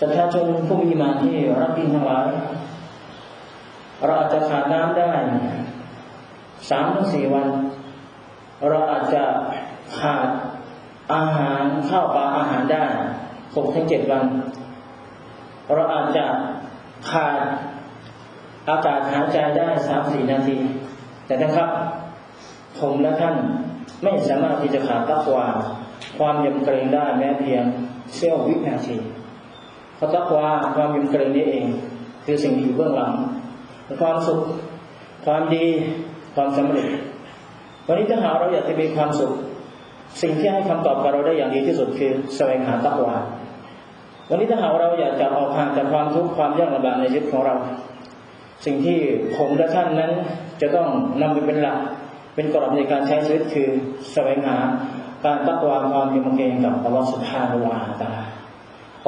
ประชาชนผู้มีมาที่รับบินทั้งหลายเราอาจจะขาดน้ำได้สามถึงสี่วัน เราอาจจะขาดอาหารข้าวปลาอาหารได้หกถึงเจ็ดวัน เราอาจจะขาดอากาศหายใจได้สามสี่นาที แต่นะครับ ผมและท่านไม่สามารถที่จะขาดตักวาความยำเกรงได้แม้เพียงเสี้ยววินาที เพราะตักวาความยำเกรงนี้เอง คือสิ่งที่อยู่เบื้องหลังความสุข ความดี ความสำเร็จ วันนี้ถ้าหาเราอยากจะมีความสุข สิ่งที่ให้คำตอบกับเราได้อย่างดีที่สุดคือแสวงหาตักวาวันนี้ถ้าหากเราอยากจะออกห่างจากความทุกข์ความยากลำบากในชีวิตของเรา สิ่งที่ผมและท่านนั้นจะต้องนำไปเป็นหลัก เป็นกรอบในการใช้ชีวิตคือแสวงหาการตักวาความยำเกรงกับอัลลอฮฺสุบฮานุวาตา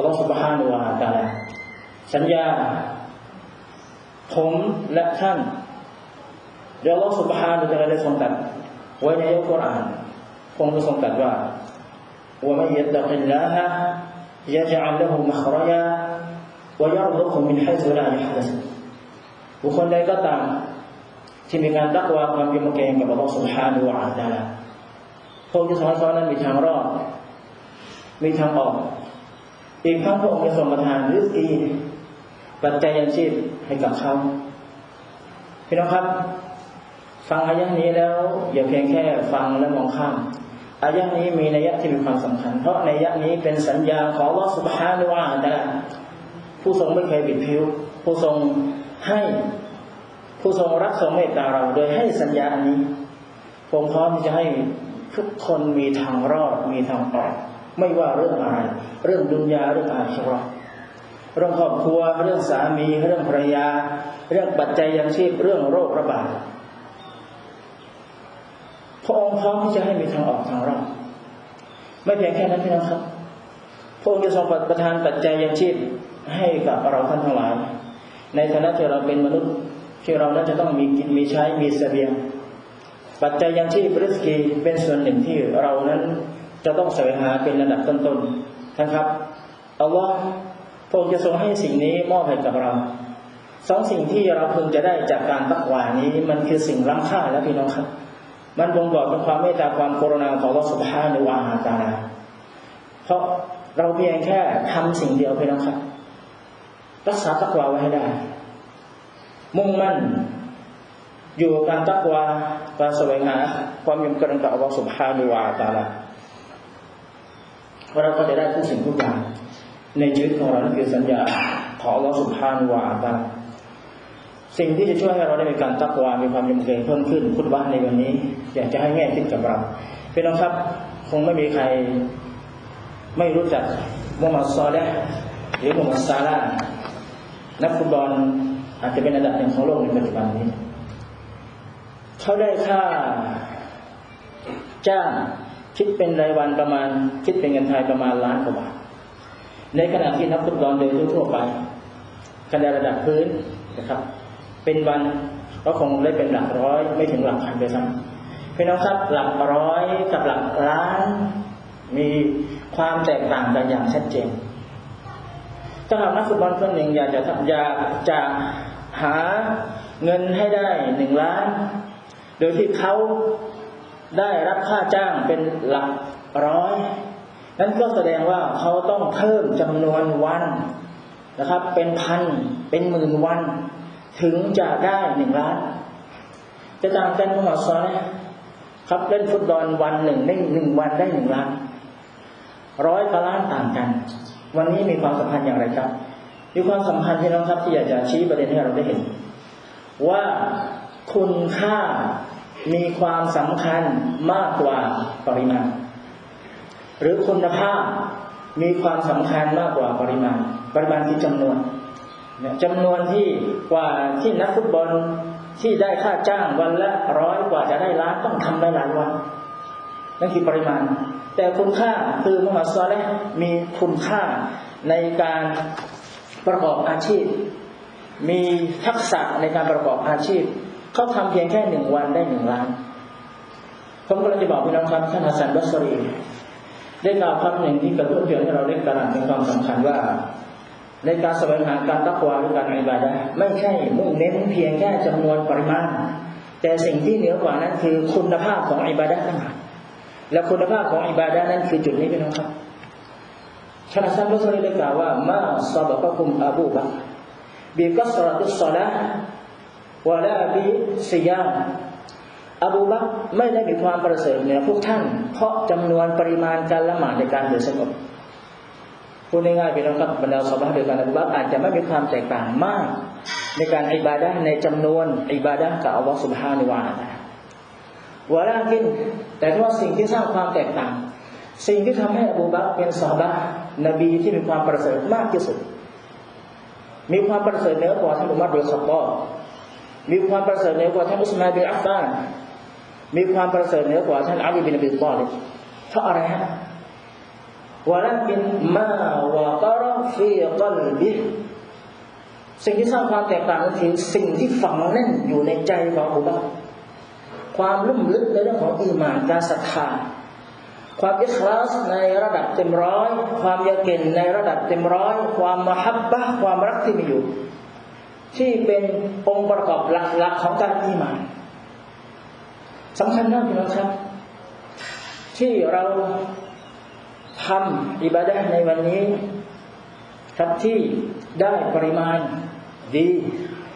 อัลลอฮฺสุบฮานุวาตาลาสัญญา ผมและท่านเดี๋ยวอัลลอฮฺสุบฮานุจะได้ทรงตัดไว้ในอัลกุรอานคงจะทรงตัดว่าว่าไม่ยัดดักอิลลาฮะ يجعل له مخرجا ويرزقه من حيث لا يحتسب บุคคลใดก็ตามที่มีการรักวาความยำเกรงกับอัลลอฮฺ سبحانه และ تعالى พระองค์จะสอนเขานั้นมีทางรอด มีทางออก อีกทั้งพระองค์จะทรงประทานริสกีปัจจัยยังชีพให้กับเขาพี่น้องครับ ฟังอายะนี้แล้ว อย่าเพียงแค่ฟังและมองข้ามอายะนี้มีนัยยะที่มีความสำคัญ เพราะนัยยะนี้เป็นสัญญาของลอสุบฮานุวาตาผู้ทรงไม่เคยบิดผิว ผู้ทรงให้ผู้ทรงรักทรงเมตตาเรา โดยให้สัญญาอันนี้ผมพร้อมที่จะให้ทุกคนมีทางรอดมีทางออก ไม่ว่าเรื่องอะไรเรื่องดุนยาเรื่องอาชีพเรื่องครอบครัว เรื่องสามี เรื่องภรรยา เรื่องปัจจัยยังชีพ เรื่องโรคระบาดพระองค์พร้อมที่จะให้มีทางออกทางรอดไม่เพียงแค่นั้นพี่น้องครับพระองค์จะทรงประทานปัจจัยยังชีพให้กับเราท่านทั้งหลาย ในฐานะที่เราเป็นมนุษย์ที่เราน่าจะต้องมีกินมีใช้มีเสบียง ปัจจัยยังชีพริสกีเป็นส่วนหนึ่งที่เรานั้น จะต้องแสวงหาเป็นระดับต้นๆท่านครับเอาว่าพระองค์จะทรงให้สิ่งนี้มอบให้กับเราสองสิ่งที่เราพึงจะได้จากการตักวานี้มันคือสิ่งล้ำค่าแล้วพี่น้องครับ มันบ่งบอกถึงความเมตตาความกรุณาของเราสุภาพในวาหาตาเพราะเราเพียงแค่ทำสิ่งเดียวพียงครับ รักษาตักวาไว้ให้ได้ มุ่งมั่น อยู่การตักวาการแสวงหาความยำเกรงต่ออัลลอฮฺสุบฮานุวาตาลา เราก็จะได้ทุกสิ่งทุกอย่าง ในชีวิตของเรานั่นคือสัญญาของอัลลอฮฺสุบฮานวาตาสิ่งที่จะช่วยให้เราได้มีการตักวามีความยำเกรงเพิ่มขึ้นพุทธวะในวันนี้ อยากจะให้แง่คิดกับเราพี่น้องครับคงไม่มีใคร ไม่รู้จักมุฮัมมัดซอลและหรือมุฮัมมัดซาลานักฟุตบอลอาจจะเป็นอันดับหนึ่งของโลกในปัจจุบันนี้ เขาได้ค่าจ้าง คิดเป็นรายวันประมาณ คิดเป็นเงินไทยประมาณล้านกว่าบาท ในขณะที่นักฟุตบอลโดยทั่วไปคะแนนระดับพื้นนะครับ เป็นวันก็คงได้เป็นหลักร้อยไม่ถึงหลักพันไปซ้ำพี่น้องครับหลักร้อยกับหลักล้าน มีความแตกต่างกันอย่างชัดเจนถ้าหากนักฟุตบอลคนหนึ่งอยากจะอยากจะหาเงินให้ได้หนึ่งล้าน โดยที่เขา ได้รับค่าจ้างเป็นหลักร้อยนั้นก็แสดงว่าเขาต้องเพิ่มจำนวนวันนะครับ เป็นพันเป็นหมื่นวัน ถึงจะได้หนึ่งล้านจะต่างกันมุฮัมมัดซอลครับเล่นฟุตบอลวันหนึ่งได้หนึ่งวันได้หนึ่งล้านร้อยกล้านต่างกัน วันนี้มีความสัมพันธ์อย่างไรครับ มีความสัมพันธ์ที่น้องครับที่อยากจะชี้ประเด็นให้เราได้เห็น ว่าคุณค่า มีความสำคัญมากกว่าปริมาณ หรือคุณภาพมีความสำคัญมากกว่าปริมาณ ปริมาณที่จำนวนจำนวนที่กว่าที่นักฟุตบอลที่ได้ค่าจ้างวันละร้อยกว่าจะได้ล้านต้องทำได้หลายวันนั่นคือปริมาณ แต่คุณค่าคือมุฮัมมัดซอลห์มีคุณค่าในการประกอบอาชีพ มีทักษะในการประกอบอาชีพ เขาทำเพียงแค่หนึ่งวันได้หนึ่งล้าน ผมก็เลยจะบอกพี่น้องครับท่านฮัสซันบัสรีได้กล่าวคำหนึ่งที่กระตุ้นเตือนให้เราได้ตระหนักในความสำคัญว่า ในการแสวงหาการตักวาหรือการอิบาดะไม่ใช่มุ่งเน้นเพียงแค่จำนวนปริมาณ แต่สิ่งที่เหนือกว่านั้นคือคุณภาพของอิบาดะห์ต่างหากและคุณภาพของอิบาดะห์นั้นคือจุดนี้พี่น้องครับชนะซันมุสลิมได้กล่าวว่ามาซาบะกะคุมอาบูบะบิกัสรตุสซาละ วะลาบิซิยามอบูบักไม่ได้มีความประเสริฐเหนือพวกท่าน เพราะจำนวนปริมาณการละหมาดในการถือสงบพูดง่ายๆพี่น้องครับบรรดาสบาเดียวกันอบูบักอาจจะไม่มีความแตกต่างมาก ในการอิบาดะห์ในจำนวนอิบาดะห์กับอัลลอฮฺสุบฮานิวาตาลวะลากินแต่ว่าสิ่งที่สร้างความแตกต่าง สิ่งที่ทำให้อบูบักเป็นสาบะนบีที่มีความประเสริฐมากที่สุด มีความประเสริฐเหนือกว่าท่านอุมัรบิลขับตอบ มีความประเสริฐเหนือกว่าท่านอุสมานบินอัฟฟานมีความประเสริฐเหนือกว่าท่านอาลีบินอบีตอลิบเพราะอะไรฮะวะลากินมาวะกรฟีกัลบิสิ่งที่สร้างความแตกต่างก็คือสิ่งที่ฝังแน่นอยู่ในใจของอบูบักรความลุ่มลึกในเรื่องของอีมานการศรัทธาความอิคลาสในระดับเต็มร้อย ความยาเกนในระดับเต็มร้อย ความมหับบะความรักที่มีอยู่ ที่เป็นองค์ประกอบหลักๆของการอีหมานสำคัญมากพี่น้องครับ ที่เราทำอิบาดะในวันนี้ ครับที่ได้ปริมาณดี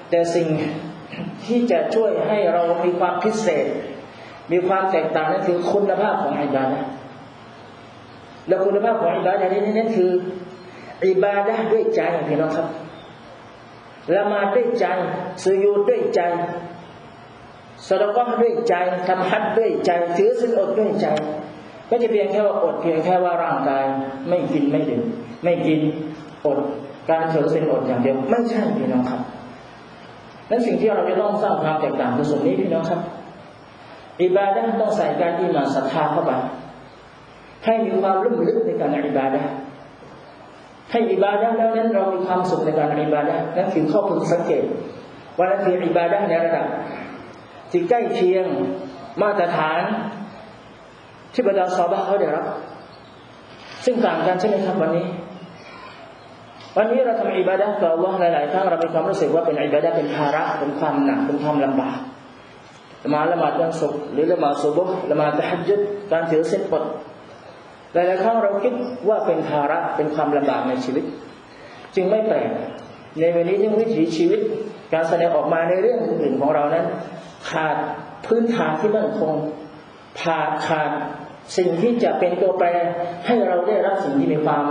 แต่สิ่งที่จะช่วยให้เรามีความพิเศษ มีความแตกต่างนั่นคือคุณภาพของอิบาดะและคุณภาพของอิบาดะนี้นั่นคืออิบาดะด้วยใจพี่น้องครับ ละมาด้วยใจสุยูด้วยใจสดก็ด้วยใจทำฮัดด้วยใจถือสินอดด้วยใจ ก็จะเพียงแค่ว่าอดเพียงแค่ว่าร่างกาย ไม่กินไม่ดื่มไม่กินอดการถือสินอดอย่างเดียวไม่ใช่พี่น้องครับนั้นสิ่งที่เราจะต้องสร้างความแตกต่างคือส่วนนี้พี่น้องครับอิบาดะต้องใส่การที่มาศรัทธาเข้าไปให้มีความรุ่มลึกในการอิบาดะ ให้อิบาดะแล้วนั้นเรามีความสุขในการอิบาดะนั่นคือข้อพึงสังเกตว่านั่นคืออิบาดะในระดับที่ใกล้เคียงมาตรฐานที่บรรดาซอบะเขาได้รับ ซึ่งต่างกันใช่ไหมครับวันนี้ วันนี้เราทำอิบาดะกับอัลลอฮ์หลายๆครั้งเรามีความรู้สึกว่าเป็นอิบาดะเป็นภาระเป็นความหนักเป็นความลำบากละมาละหมาดวันศุกร์หรือละหมาดซุบฮ์ละหมาดตะฮัจญุดการถือเส้นปด หลายๆครั้งเราคิดว่าเป็นภาระเป็นความลำบากในชีวิต จึงไม่แปลกในวันนี้ที่วิถีชีวิต การแสดงออกมาในเรื่องอื่นของเรานั้น ขาดพื้นฐานที่มั่นคงขาดขาดสิ่งที่จะเป็นตัวแปรให้เราได้รับสิ่งที่มีความ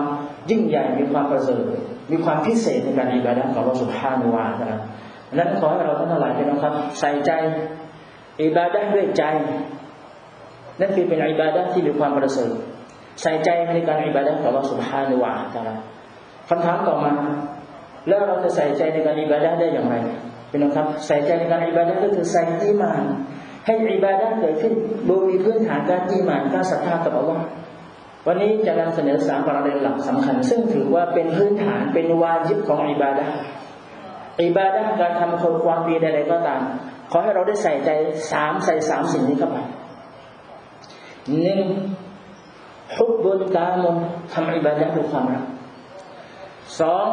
ยิ่งใหญ่มีความประเสริฐมีความพิเศษในการอิบาดะของเราสุภาพนุวานะครับนั้นขอให้เราทั้งหลายเป็นนะครับ ใส่ใจอิบาดะด้วยใจ นั่นคือเป็นอิบาดะที่มีความประเสริฐ ใส่ใจในการอิบาดะของเราสุภาพนุวานะครับคำถามต่อมา แล้วเราจะใส่ใจในการอิบาดะได้อย่างไรเป็นนะครับใส่ใจในการอิบาดะก็คือใส่อีมานให้อิบาดะเกิดขึ้นโดยมีพื้นฐานการอีมานการศรัทธาต่ออัลลอฮ์วันนี้จะนำเสนอสามประเด็นหลักสำคัญ ซึ่งถือว่าเป็นพื้นฐานเป็นวาจิบของอิบาดะอิบาดะการทำคนความดีใดๆก็ตามขอให้เราได้ใส่ใจสามใส่สามสิ่งนี้เข้าไปหนึ่ง ฮุบบุลกามุนทำอิบาดะด้วยความรักสอง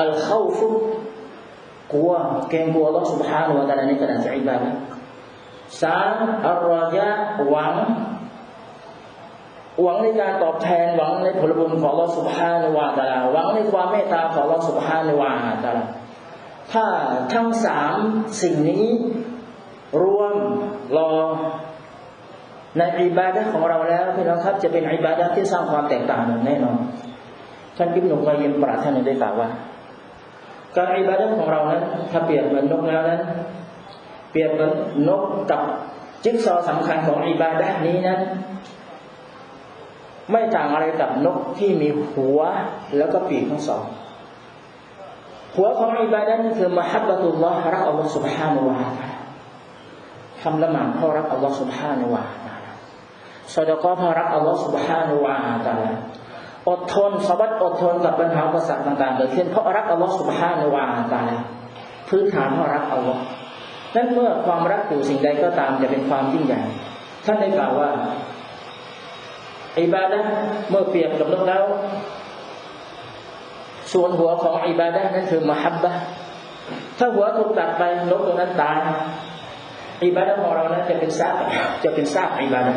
อัลเข้าฟุกกลัวเกรงกลัว Allah Subhanahu Wa Taala ในขณะที่อิบาดะสามอัลรอยะหวัง หวังในการตอบแทนหวังในผลบุญของ Allah Subhanahu Wa Taala หวังในความเมตตาของ Allah Subhanahu Wa Taala ถ้าทั้งสามสิ่งนี้รวมรอ ในอิบาดะของเราแล้วพี่น้องครับจะเป็นอิบาดะที่สร้างความแตกต่างแน่นอนท่านกิบหนุกายิมปราท่านได้กล่าวว่า การอิบาดะของเรานั้นถ้าเปรียบเหมือนนกแล้วนั้น เปรียบเหมือนนกกับจิ๊กซอสำคัญของอิบาดะนี้นั้น ไม่ต่างอะไรกับนกที่มีหัวแล้วก็ปีกทั้งสอง หัวของอิบาดะนี่คือมหับบะตุลลอฮ์รักอัลลอฮ์ سبحانه และ تعالى ทำละหมาดเพราะรักอัลลอฮ์ سبحانه และ تعالى สดก็พอรักอัลลอฮฺสุบฮานุวาตาอดทนสบัดอดทนกับปัญหาอุปสรรคต่างๆเกิดขึ้นเพราะรักอัลลอฮฺสุบฮานุวาตาพื้นฐานเพราะรักอัลลอฮฺนั่นเมื่อความรักอยู่สิ่งใดก็ตามจะเป็นความยิ่งใหญ่ท่านได้กล่าวว่าอิบาดะเมื่อเปรียบกับนกแล้ว ส่วนหัวของอิบาดะนั้นคือมหับบะถ้าหัวถูกตัดไปนกตัวนั้นตายอิบาดะของเรานั้นจะเป็นซากจะเป็นซากอิบาดะ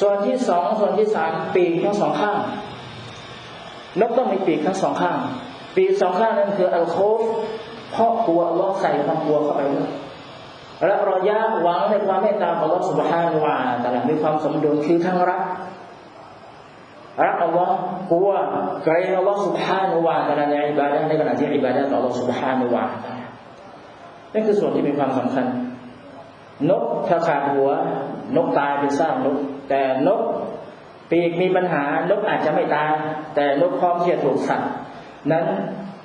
ส่วนที่สองส่วนที่สามปีกทั้งสองข้าง นกต้องมีปีกทั้งสองข้าง ปีกสองข้างนั้นคืออัลโคฟเพราะกลัวลอใส่ความกลัวเข้าไปด้วยและรอยะหวังในความเมตตาของลอสุบฮานวาแต่ละมีความสมดุลคือทั้งรักรักอัลลอฮ์กลัวเกรงอัลลอฮ์สุบฮานุวาแต่ละในอิบาดะในขณะที่อิบาดะต่ออัลลอฮ์สุบฮานุวานั่นคือส่วนที่มีความสำคัญ นกถ้าขาดหัว นกตายเป็นซากนก แต่นกปีกมีปัญหานกอาจจะไม่ตายแต่นกพร้อมที่จะถูกสัตว์นั้น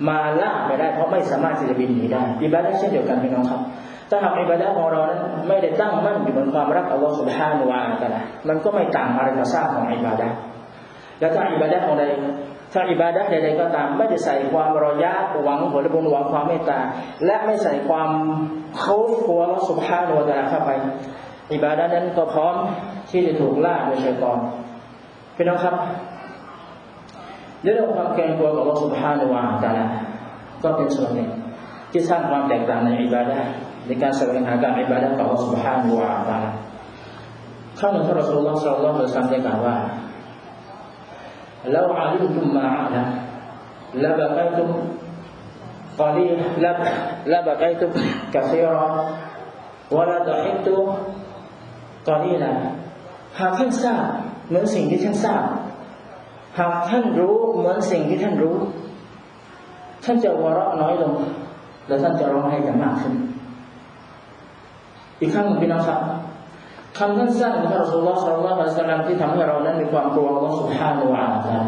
มาล่าไปได้ เพราะไม่สามารถที่จะบินหนีได้อิบาดะเช่นเดียวกันพี่น้องครับ ถ้าหากอิบาดะของเรานั้นไม่ได้ตั้งมั่นอยู่บนความรักอัลลอฮฺสุบฮานุวาตะละมันก็ไม่ต่างอะไรกับซากของอิบาดะแล้วถ้าอิบาดะของใดถ้าอิบาดะใดๆก็ตามไม่ได้ใส่ความรอยะหวังผลบุญหวังความเมตตา และไม่ใส่ความเขากลัวอัลลอฮฺสุบฮานุวาตะละเข้าไป อิบาดะนั้นก็พร้อมที่จะถูกล่าโดยชัยกอนพี่น้องครับเรื่องความเกรงกลัวของอัลลอฮฺสุบฮานุวาตาลก็เป็นส่วนหนึ่ง ที่สร้างความแตกต่างในอิบาดะในการแสวงหาการอิบาดะของอัลลอฮฺสุบฮานุวาตาลข้างหนึ่งท่านรอสูลลอฮฺสัลลัลอฮุอะลัยฮิวะซัลลัมได้กล่าวว่าเราอาลิมุมมาอานะลาบะกัยตุมกาลีลาบะกายตุมกะสีรอวะลาตะฮิตุ ตอนนี้นะหากท่านทราบเหมือนสิ่งที่ท่านทราบ หากท่านรู้เหมือนสิ่งที่ท่านรู้ ท่านจะวาระน้อยลง และท่านจะร้องไห้จะมากขึ้น อีกครั้งหนึ่งพี่น้องครับคำสั้นๆของพระสุลต่านสัลลัลลอฮุอะลัยฮิที่ทำให้เรานั้นมีความกลัวอัลอสุบฮานุวาตา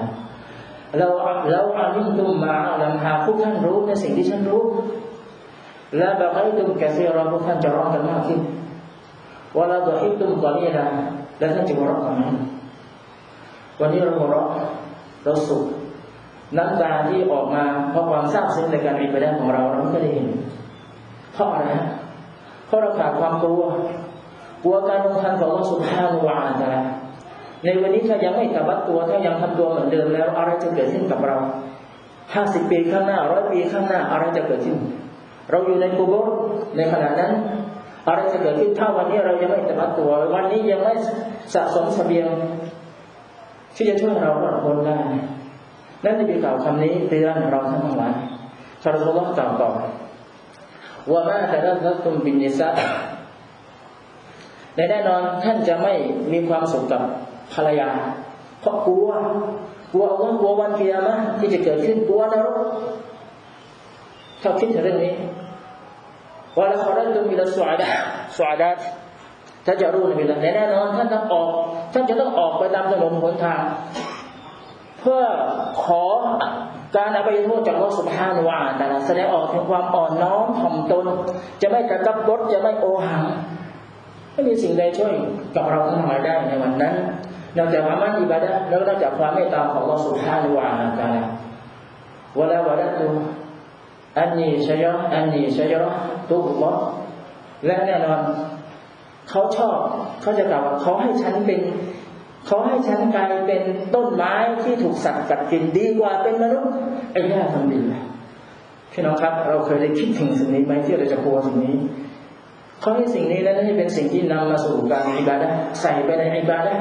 เราเราอาลิมตุมมาลังหาผู้ท่านรู้ในสิ่งที่ฉันรู้ และบางครั้งตุมกเซียราผู้ท่านจะร้องกันมากขึ้น ว่าเราจะฮิตุมกอนนี้นะและท่านจะหัวเราะกันไหมวันนี้เราหัวเราะเราสุขน้ำตาที่ออกมาเพราะความซาบซึ้งในการอิบาดะของเราเราไม่ได้เห็นเพราะอะไรเพราะเราขาดความกลัวกลัวการลงทันของอัลลอฮฺสุบฮานุวาตาในวันนี้ถ้ายังไม่กลับวัดตัวถ้ายังทำตัวเหมือนเดิมแล้ว อะไรจะเกิดขึ้นกับเราห้าสิบปีข้างหน้าร้อยปีข้างหน้าอะไรจะเกิดขึ้น เราอยู่ในกูโบในขณะนั้น อะไรจะเกิดขึ้นถ้าวันนี้เรายังไม่กลับวัดตัว วันนี้ยังไม่สะสมเสบียง ที่จะช่วยเรารอดพ้นได้นั่นจะเป็นกล่าวคำนี้เตือนเราทั้งหลายชาลุลลอฮ์กล่าวต่อว่ามาแต่ละทัตุมบินนิสะในแน่นอนท่านจะไม่มีความสุขกับภรรยา เพราะกลัว กลัวว่ากลัววันเกิยามะที่จะเกิดขึ้นกลัวนรกถ้าคิดถึงเรื่องนี้ ว่าละครตุมิลสุอาดะสุอาดะถ้าจะรู้ในเวลาแน่นอนท่านต้องออกท่านจะต้องออกไปตามถนนหนทาง เพื่อขอการอภัยโทษจากอัลลอฮฺสุบฮานวาแต่ละแสดงออกถึงความอ่อนน้อมถ่อมตน จะไม่กระตับบดจะไม่โอหังไม่มีสิ่งใดช่วยกับเราทั้งหลายได้ในวันนั้นนอกจากความมั่นอิบาดะแล้วนอกจากความเมตตาของอัลลอฮฺสุบฮานุวาตาลาวะลาวะดัตุอันนี้ชยอันนี้ชยะตุบลอและแน่นอนเขาชอบเขาจะกล่าวว่าเขาให้ฉันเป็นเขาให้ฉันกลายเป็นต้นไม้ที่ถูกสัตว์กัดกินดีกว่าเป็นมนุษย์ไอ้ย่าทำดีพี่น้องครับ เราเคยได้คิดถึงสิ่งนี้ไหมที่เราจะกลัวสิ่งนี้เขาให้สิ่งนี้แล้วนี่เป็นสิ่งที่นำมาสู่การอิบาดะใส่ไปในอิบาดะ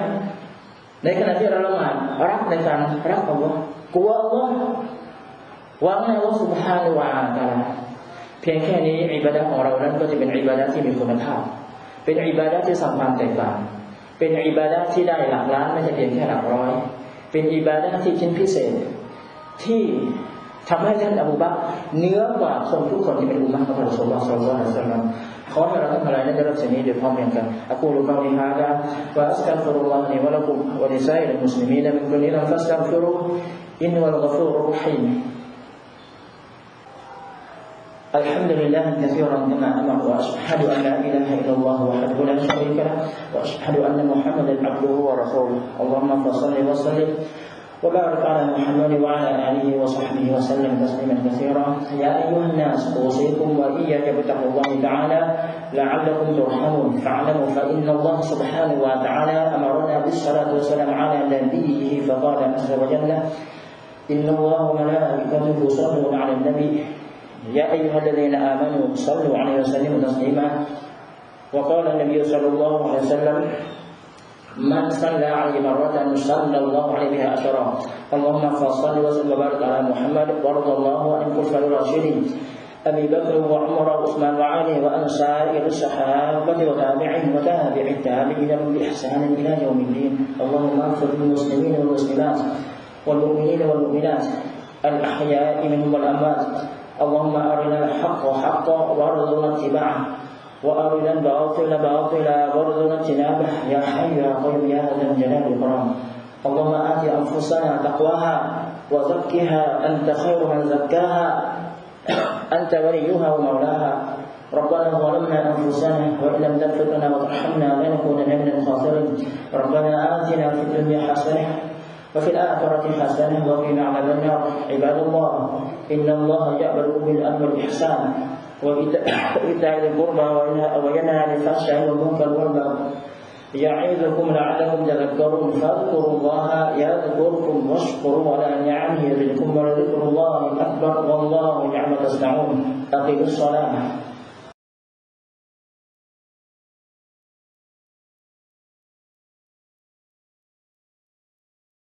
ในขณะที่เราละหมาดรักในการรักอัลลอฮ์กลัวอัลลอฮ์หวังในอัลลอฮ์สุบฮานุวาตาลา เพียงแค่นี้อิบาดะของเรานั้นก็จะเป็นอิบาดะที่มีคุณภาพ เป็นอิบาดะที่สร้างควาแตกต่าง เป็นอิบาดะที่ได้หลักล้านไม่ใช่เพียงแค่หลักร้อย เป็นอิบาดะที่ชิ้นพิเศษ ที่ทำให้ท่านอบูบักเนื้อกว่าคนทุกคนที่เป็นอุมมะของเราสมบัติสมบัติสมบัขอให้เราทั้งหลายนได้รับสิ่งนี้โดยพร้อมกันอักูลุกาลิฮะดะวะอัสกัฟุรุลลอฮ์นิวะลักุมวะลิซัยลิมุสลิมีนมินกุลีลันฟัสกัฟุรุอินวะลกัฟุรุรฮิม الحمد لله كثيرا كما أمر وأشهد أن لا إله إلا الله وحده لا شريك له وأشهد أن محمدا عبده ورسوله. اللهم صل وسلم وبارك على محمد وعلى آله وصحبه وسلم تسليما كثيرا. يا أيها الناس أوصيكم وإياك بتقوى الله تعالى لعلكم ترحمون. فاعلموا فإن الله سبحانه وتعالى أمرنا بالصلاة والسلام على نبيه فقال عز وجل إن الله وملائكته يصلون على النبي يا أيها الذين آمنوا صلوا عليه وسلموا تسليما. وقال النبي صلى الله عليه وسلم من صلى عليه مرة صلى الله عليه بها عشرا اللهم فصل وسلم وبارك على محمد وارض الله عن الخلفاء الراشدين. أبي بكر وعمر وعثمان وعلي وأن سائر الصحابة وتابعين وتابع التابعين بإحسان إلى يوم الدين. اللهم اغفر للمسلمين والمسلمات والمؤمنين والمؤمنات الأحياء منهم والأموات اللهم أرنا الحق حقا وارزقنا اتباعه وأرنا الباطل باطلا وارزقنا اجتنابه. يا حي يا قيوم يا ذا الجلال والإكرام. اللهم آت أنفسنا تقواها وزكها. أنت خير من زكاها. أنت وليها ومولاها. ربنا ظلمنا أنفسنا وإن لم تغفر لنا وترحمنا لنكونن من الخاسرين. ربنا آتنا في الدنيا حسنة وفي الآخرة حسنة وقنا عذاب النار. عباد الله إن الله يأمر بالأمر والإحسان وإيتاء القربى وينهى عن الفحشاء والمنكر والبغي. يعظكم لعلكم تذكرون. فاذكروا الله يذكركم واشكروا على نعمه يزدكم ولذكر الله أكبر. والله نعم تسمعون أقيموا الصلاة.